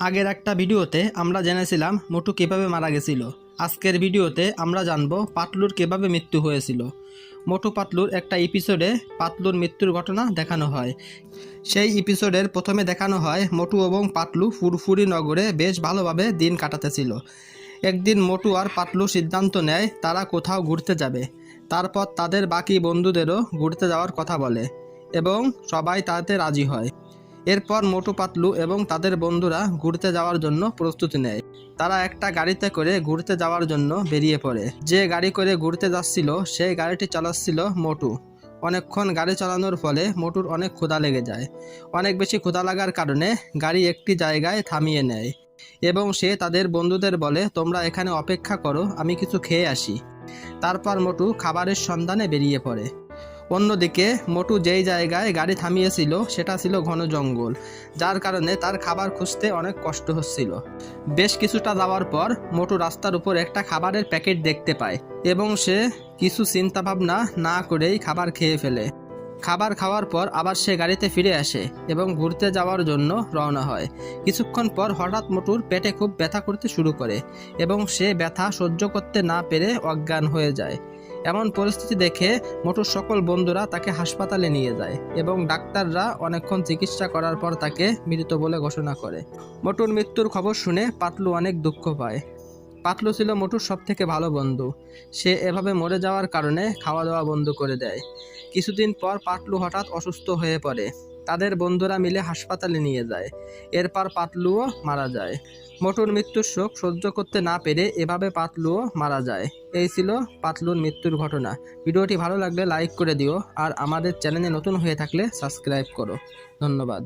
আগের একটা ভিডিওতে আমরা জেনেছিলাম মোটু কীভাবে মারা গেছিল। আজকের ভিডিওতে আমরা জানব পাতলুর কীভাবে মৃত্যু হয়েছিল। মোটু পাতলুর একটা এপিসোডে পাতলুর মৃত্যুর ঘটনা দেখানো হয়। সেই এপিসোডের প্রথমে দেখানো হয় মোটু এবং পাতলু ফুরফুরি নগরে বেশ ভালোভাবে দিন কাটাতেছিল। একদিন মোটু আর পাতলু সিদ্ধান্ত নেয় তারা কোথাও ঘুরতে যাবে। তারপর তাদের বাকি বন্ধুদেরও ঘুরতে যাওয়ার কথা বলে এবং সবাই তাতে রাজি হয়। এরপর মোটু পাতলু এবং তাদের বন্ধুরা ঘুরতে যাওয়ার জন্য প্রস্তুতি নেয়। তারা একটা গাড়িতে করে ঘুরতে যাওয়ার জন্য বেরিয়ে পড়ে। যে গাড়ি করে ঘুরতে যাচ্ছিল সেই গাড়িটি চালাচ্ছিল মোটু। অনেকক্ষণ গাড়ি চালানোর ফলে মোটুর অনেক ক্ষুধা লেগে যায়। অনেক বেশি ক্ষুধা লাগার কারণে গাড়ি একটি জায়গায় থামিয়ে নেয় এবং সে তাদের বন্ধুদের বলে, তোমরা এখানে অপেক্ষা করো, আমি কিছু খেয়ে আসি। তারপর মোটু খাবারের সন্ধানে বেরিয়ে পড়ে। অন্যদিকে মোটু যেই জায়গায় গাড়ি থামিয়েছিল, সেটা ছিল ঘন জঙ্গল। যার কারণে তার খাবার খুঁজতে অনেক কষ্ট হচ্ছিল। বেশ কিছুটা যাওয়ার পর মোটু রাস্তার উপর একটা খাবারের প্যাকেট দেখতে পায় এবং সে কিছু চিন্তা ভাবনা না করেই খাবার খেয়ে ফেলে। খাবার খাওয়ার পর আবার সে গাড়িতে ফিরে আসে এবং ঘুরতে যাওয়ার জন্য রওনা হয়। কিছুক্ষণ পর হঠাৎ মোটুর পেটে খুব ব্যথা করতে শুরু করে এবং সে ব্যথা সহ্য করতে না পেরে অজ্ঞান হয়ে যায়। এমন পরিস্থিতি দেখে মোটুর সকল বন্ধুরা তাকে হাসপাতালে নিয়ে যায় এবং ডাক্তাররা অনেকক্ষণ চিকিৎসা করার পর তাকে মৃত বলে ঘোষণা করে। মোটুর মৃত্যুর খবর শুনে পাতলু অনেক দুঃখ পায়। পাতলু ছিল মোটুর সব থেকে ভালো বন্ধু। সে এভাবে মরে যাওয়ার কারণে খাওয়া দাওয়া বন্ধ করে দেয়। কিছুদিন পর পাতলু হঠাৎ অসুস্থ হয়ে পড়ে। তাদের বন্ধুরা মিলে হাসপাতালে নিয়ে যায়। এরপর পাতলুও মারা যায়। মোটুর মৃত্যুর শোক সহ্য করতে না পেরে এভাবে পাতলুও মারা যায়। এই ছিল পাতলুর মৃত্যুর ঘটনা। ভিডিওটি ভালো লাগলে লাইক করে দিও আর আমাদের চ্যানেলে নতুন হয়ে থাকলে সাবস্ক্রাইব করো। ধন্যবাদ।